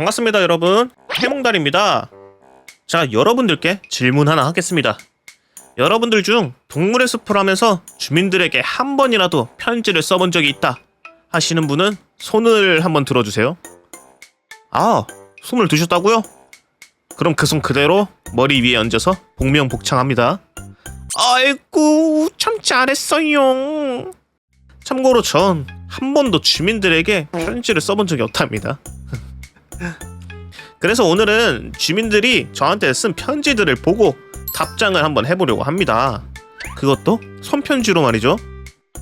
반갑습니다, 여러분. 해몽달입니다. 자, 여러분들께 질문 하나 하겠습니다. 여러분들 중 동물의 숲을 하면서 주민들에게 한 번이라도 편지를 써본 적이 있다 하시는 분은 손을 한번 들어주세요. 아, 손을 드셨다고요? 그럼 그 손 그대로 머리 위에 얹어서 복명복창합니다. 아이고, 참 잘했어요. 참고로 전 한 번도 주민들에게 편지를 써본 적이 없답니다. 그래서 오늘은 주민들이 저한테 쓴 편지들을 보고 답장을 한번 해보려고 합니다. 그것도 손편지로 말이죠.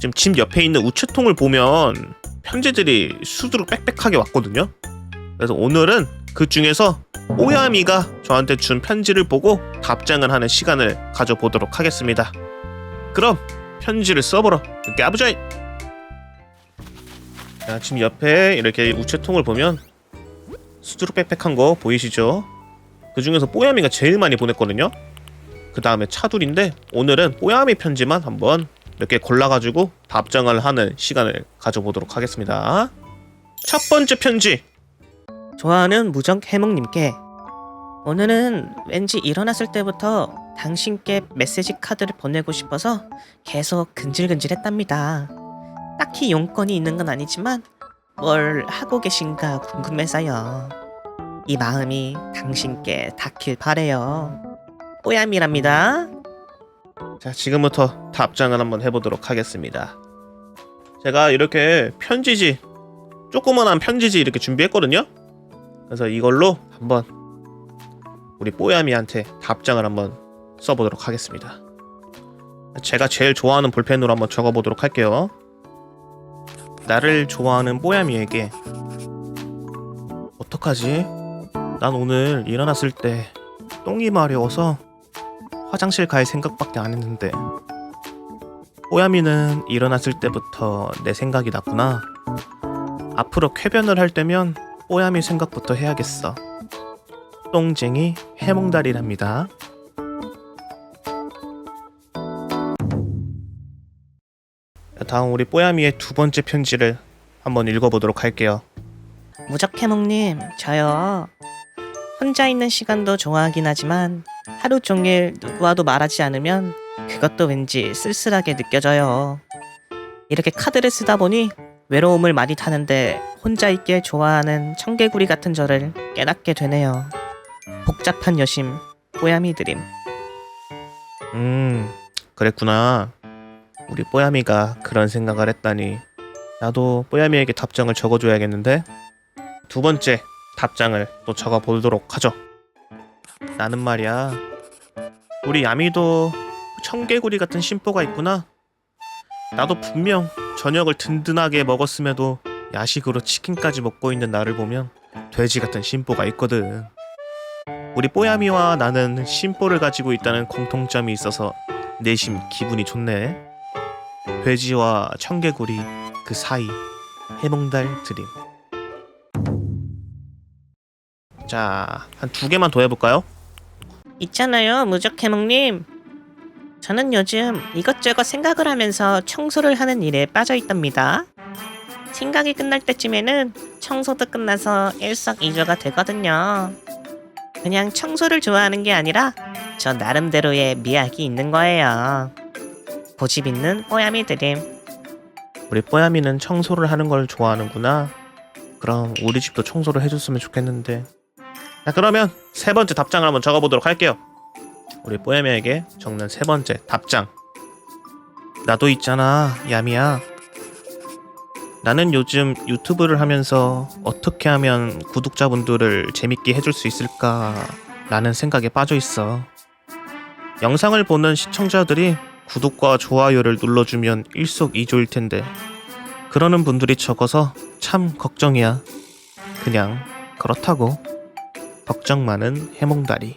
지금 집 옆에 있는 우체통을 보면 편지들이 수두룩 빽빽하게 왔거든요. 그래서 오늘은 그 중에서 뽀야미가 저한테 준 편지를 보고 답장을 하는 시간을 가져보도록 하겠습니다. 그럼 편지를 써보러 까부자. 자, 지금 옆에 이렇게 우체통을 보면 수두룩 빽빽한 거 보이시죠? 그 중에서 뽀야미가 제일 많이 보냈거든요. 그 다음에 차둘인데 오늘은 뽀야미 편지만 한번 몇 개 골라가지고 답장을 하는 시간을 가져보도록 하겠습니다. 첫 번째 편지. 좋아하는 무적 해몽님께 오늘은 왠지 일어났을 때부터 당신께 메시지 카드를 보내고 싶어서 계속 근질근질했답니다. 딱히 용건이 있는 건 아니지만 뭘 하고 계신가 궁금해서요. 이 마음이 당신께 닿길 바래요. 뽀야미랍니다. 자, 지금부터 답장을 한번 해보도록 하겠습니다. 제가 이렇게 편지지, 조그만한 편지지 이렇게 준비했거든요. 그래서 이걸로 한번 우리 뽀야미한테 답장을 한번 써보도록 하겠습니다. 제가 제일 좋아하는 볼펜으로 한번 적어보도록 할게요. 나를 좋아하는 뽀야미에게 어떡하지? 난 오늘 일어났을 때 똥이 마려워서 화장실 갈 생각밖에 안 했는데 뽀야미는 일어났을 때부터 내 생각이 났구나. 앞으로 쾌변을 할 때면 뽀야미 생각부터 해야겠어. 똥쟁이 해몽달이랍니다. 다음 우리 뽀야미의 두 번째 편지를 한번 읽어보도록 할게요. 무적 해몽님, 저요. 혼자 있는 시간도 좋아하긴 하지만 하루 종일 누구와도 말하지 않으면 그것도 왠지 쓸쓸하게 느껴져요. 이렇게 카드를 쓰다 보니 외로움을 많이 타는데 혼자 있길 좋아하는 청개구리 같은 저를 깨닫게 되네요. 복잡한 여심, 뽀야미 드림. 음, 그랬구나. 우리 뽀야미가 그런 생각을 했다니. 나도 뽀야미에게 답장을 적어줘야겠는데? 두 번째 답장을 또 적어보도록 하죠. 나는 말이야. 우리 야미도 청개구리 같은 심보가 있구나. 나도 분명 저녁을 든든하게 먹었음에도 야식으로 치킨까지 먹고 있는 나를 보면 돼지 같은 심보가 있거든. 우리 뽀야미와 나는 심보를 가지고 있다는 공통점이 있어서 내심 기분이 좋네. 돼지와 청개구리 그 사이 해몽달 드림. 자, 한 두 개만 더 해볼까요? 있잖아요, 무적 해몽님. 저는 요즘 이것저것 생각을 하면서 청소를 하는 일에 빠져 있답니다. 생각이 끝날 때쯤에는 청소도 끝나서 일석이조가 되거든요. 그냥 청소를 좋아하는 게 아니라 저 나름대로의 미학이 있는 거예요. 고집 있는 뽀야미 드림. 우리 뽀야미는 청소를 하는 걸 좋아하는구나. 그럼 우리 집도 청소를 해줬으면 좋겠는데. 자, 그러면 세 번째 답장을 한번 적어보도록 할게요. 우리 뽀야미에게 적는 세 번째 답장. 나도 있잖아, 야미야. 나는 요즘 유튜브를 하면서 어떻게 하면 구독자분들을 재밌게 해줄 수 있을까 라는 생각에 빠져 있어. 영상을 보는 시청자들이 구독과 좋아요를 눌러주면 일석이조일 텐데 그러는 분들이 적어서 참 걱정이야. 그냥 그렇다고. 걱정 많은 해몽다리.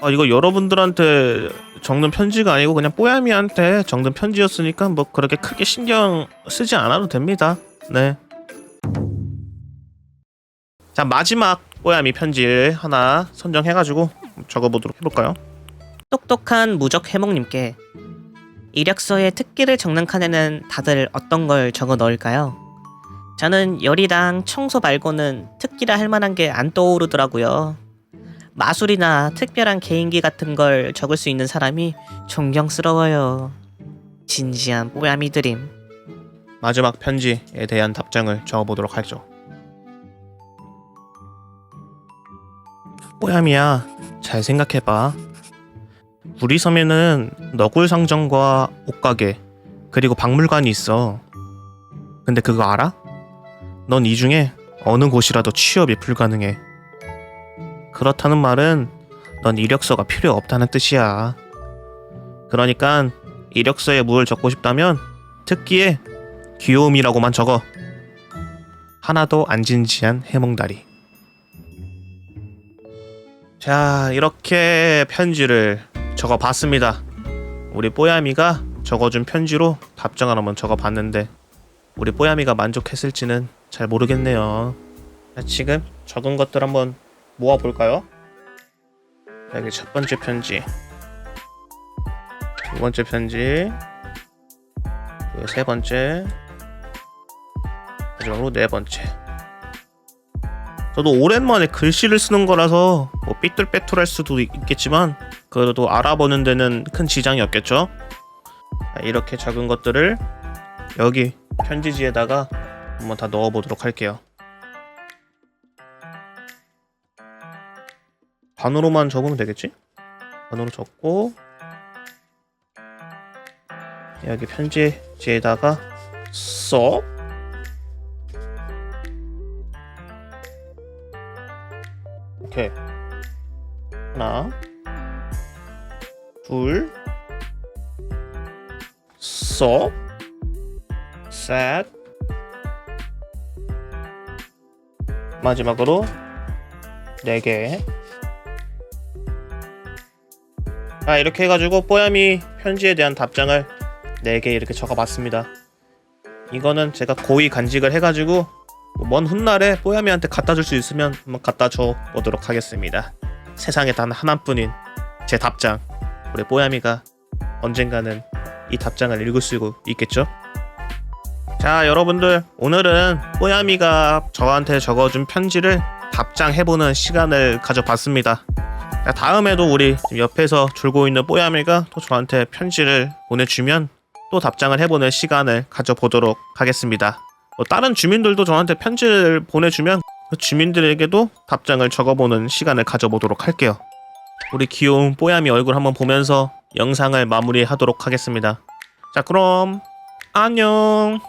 아 이거 여러분들한테 적는 편지가 아니고 그냥 뽀야미한테 적는 편지였으니까 뭐 그렇게 크게 신경 쓰지 않아도 됩니다. 네. 자 마지막 뽀야미 편지 하나 선정해가지고 적어보도록 해볼까요? 똑똑한 무적 해몽님께 이력서에 특기를 적는 칸에는 다들 어떤 걸 적어 넣을까요? 저는 요리랑 청소 말고는 특기라 할 만한 게 안 떠오르더라고요. 마술이나 특별한 개인기 같은 걸 적을 수 있는 사람이 존경스러워요. 진지한 뽀야미 드림. 마지막 편지에 대한 답장을 적어보도록 하죠. 뽀야미야, 잘 생각해봐. 우리 섬에는 너굴 상점과 옷가게 그리고 박물관이 있어. 근데 그거 알아? 넌 이 중에 어느 곳이라도 취업이 불가능해. 그렇다는 말은 넌 이력서가 필요 없다는 뜻이야. 그러니까 이력서에 뭘 적고 싶다면 특기에 귀여움이라고만 적어. 하나도 안 진지한 해몽다리. 자, 이렇게 편지를 적어 봤습니다. 우리 뽀야미가 적어준 편지로 답장을 한번 적어 봤는데, 우리 뽀야미가 만족했을지는 잘 모르겠네요. 자, 지금 적은 것들 한번 모아 볼까요? 여기 첫 번째 편지, 두 번째 편지, 세 번째, 마지막으로 네 번째. 저도 오랜만에 글씨를 쓰는 거라서 뭐 삐뚤빼뚤할 수도 있- 있겠지만 그래도 알아보는 데는 큰 지장이 없겠죠. 자, 이렇게 작은 것들을 여기 편지지에다가 한번 다 넣어보도록 할게요. 반으로만 적으면 되겠지? 반으로 적고 여기 편지지에다가 쏙 오케이 하나 둘 쏙 셋. 마지막으로 네개. 아 이렇게 해가지고 뽀야미 편지에 대한 답장을 4개 이렇게 적어봤습니다. 이거는 제가 고이 간직을 해가지고 뭐먼 훗날에 뽀야미한테 갖다 줄 수 있으면 한번 갖다 줘 보도록 하겠습니다. 세상에 단 하나뿐인 제 답장. 우리 뽀야미가 언젠가는 이 답장을 읽을 수 있겠죠? 자, 여러분들 오늘은 뽀야미가 저한테 적어준 편지를 답장해보는 시간을 가져봤습니다. 자, 다음에도 우리 옆에서 졸고 있는 뽀야미가 또 저한테 편지를 보내주면 또 답장을 해보는 시간을 가져보도록 하겠습니다. 뭐 다른 주민들도 저한테 편지를 보내주면 그 주민들에게도 답장을 적어보는 시간을 가져보도록 할게요. 우리 귀여운 뽀야미 얼굴 한번 보면서 영상을 마무리하도록 하겠습니다. 자, 그럼 안녕.